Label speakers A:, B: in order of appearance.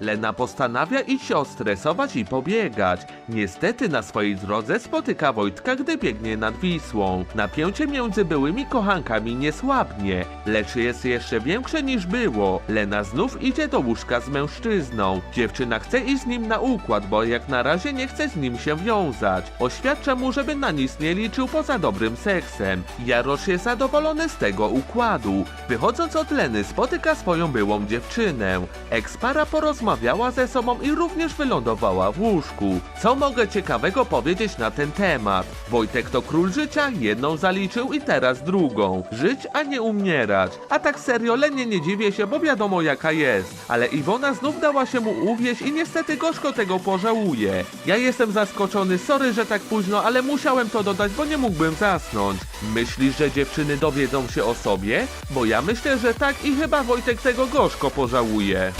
A: Lena postanawia iść się ostresować i pobiegać. Niestety na swojej drodze spotyka Wojtka, gdy biegnie nad Wisłą. Napięcie między byłymi kochankami nie słabnie, lecz jest jeszcze większe niż było. Lena znów idzie do łóżka z mężczyzną. Dziewczyna chce iść z nim na układ, bo jak na razie nie chce z nim się wiązać. Oświadcza mu, żeby na nic nie liczył poza dobrym seksem. Jarosz jest zadowolony z tego układu. Wychodząc od Leny spotyka swoją byłą dziewczynę. Ekspara porozmawiała ze sobą i również wylądowała w łóżku. Co mogę ciekawego powiedzieć na ten temat? Wojtek to król życia, jedną zaliczył i teraz drugą. Żyć, a nie umierać. A tak serio, Lenie nie dziwię się, bo wiadomo jaka jest. Ale Iwona znów dała się mu uwieść i niestety gorzko tego pożałuje. Ja jestem zaskoczony, sorry, że tak późno, ale musiałem to dodać, bo nie mógłbym zasnąć. Myślisz, że dziewczyny dowiedzą się o sobie? Bo ja myślę, że tak i chyba Wojtek tego gorzko pożałuje.